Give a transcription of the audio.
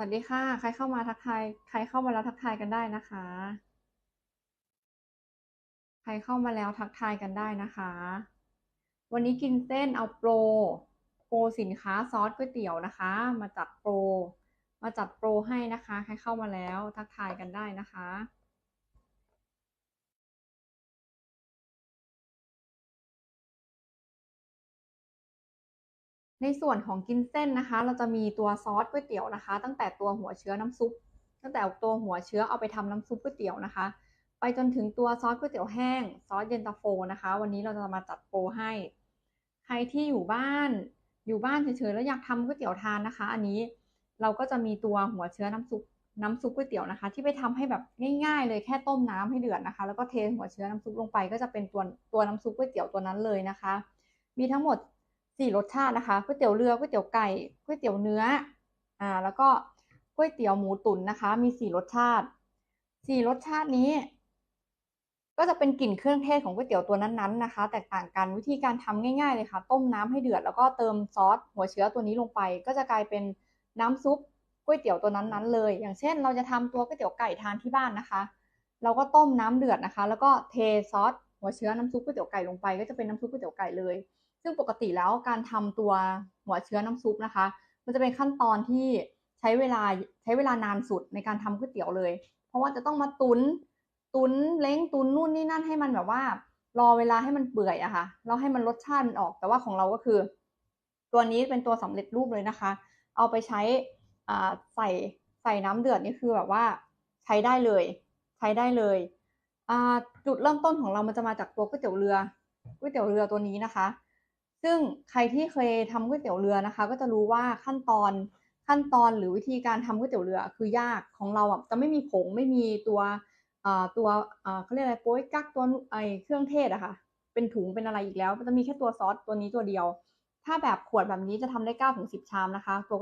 สวัสดีค่ะ ใครเข้ามาทักทาย ใครเข้ามาแล้วทักทายกันได้นะคะ ใครเข้ามาแล้วทักทายกันได้นะคะ วันนี้กินเส้นเอาโปร โปรสินค้าซอสก๋วยเตี๋ยวนะคะ มาจัดโปร มาจัดโปรให้นะคะ ใครเข้ามาแล้วทักทายกันได้นะคะ ในส่วนของกินเส้นนะคะ เราจะมีตัวซอสก๋วยเตี๋ยวนะคะ ตั้งแต่ตัวหัวเชื้อน้ำซุป ตั้งแต่ตัวหัวเชื้อเอาไปทำน้ำซุปก๋วยเตี๋ยวนะคะ ไปจนถึงตัวซอสก๋วยเตี๋ยวแห้ง ซอสเย็นตาโฟนะคะ วันนี้เราจะมาจัดโปรให้ ใครที่อยู่บ้านอยู่บ้านเฉยๆแล้วอยากทำก๋วยเตี๋ยวทานนะคะ อันนี้เราก็จะมีตัวหัวเชื้อน้ำซุปน้ำซุปก๋วยเตี๋ยวนะคะ ที่ไปทำให้แบบง่ายๆ เลยแค่ต้มน้ำให้เดือดนะคะ แล้วก็เทหัวเชื้อน้ำซุปลงไป ก็จะเป็นตัวตัวน้ำซุปก๋วยเตี๋ยวตัวนั้นเลยนะคะ มีทั้งหมด สี่รสชาตินะคะก๋วยเตี๋ยวเรือก๋วยเตี๋ยวไก่ก๋วยเตี๋ยวเนื้ออ่าแล้วก็ก๋วยเตี๋ยวหมูตุ๋นนะคะ มีสี่รสชาติสี่รสชาตินี้ ก็จะเป็นกลิ่นเครื่องเทศของก๋วยเตี๋ยวตัวนั้นๆนะคะ แตกต่างกันวิธีการทำง่ายๆเลยค่ะ ต้มน้ำให้เดือดแล้วก็เติมซอสหัวเชื้อตัวนี้ลงไป ก็จะกลายเป็นน้ำซุปก๋วยเตี๋ยวตัวนั้นๆเลย อย่างเช่น เราจะทำตัวก๋วยเตี๋ยวไก่ทานที่บ้านนะคะ เราก็ต้มน้ำเดือดนะคะ แล้วก็เทซอสหัวเชื้อน้ำซุปก๋วยเตี๋ยวไก่ลงไป ก็จะเป็นน้ำซุปก๋วยเตี๋ยวไก่เลย ซึ่งปกติแล้วการทำตัวหัวเชื้อน้ำซุปนะคะ มันจะเป็นขั้นตอนที่ใช้เวลาใช้เวลานานสุดในการทำก๋วยเตี๋ยวเลย เพราะว่าจะต้องมาตุนตุนเล้งตุนนู่นนี่นั่นให้มันแบบว่า รอเวลาให้มันเปื่อยอะค่ะแล้วให้มันรสชาติมันออก แต่ว่าของเราก็คือ ตัวนี้เป็นตัวสำเร็จรูปเลยนะคะ เอาไปใช้อ่าใส่ใส่น้ำเดือดนี่คือแบบว่าใช้ได้เลย ใช้ได้เลยอ่าจุดเริ่มต้นของเรามันจะมาจากตัวก๋วยเตี๋ยวเรือก๋วยเตี๋ยวเรือตัวนี้นะคะ ซึ่งใครที่เคยทำก๋วยเตี๋ยวเรือนะคะ ก็จะรู้ว่าขั้นตอนขั้นตอนหรือวิธีการทำก๋วยเตี๋ยวเรือคือยากของเราอะจะไม่มีผงไม่มีตัวอ่าตัวอ่าเขาเรียกอะไรโป๊ยกักตัวไอเครื่องเทศอะค่ะเป็นถุงเป็นอะไรอีกแล้วจะมีแค่ตัวซอสตัวนี้ตัวเดียว ถ้าแบบขวดแบบนี้จะทำได้9ถึงสิชามนะคะตัว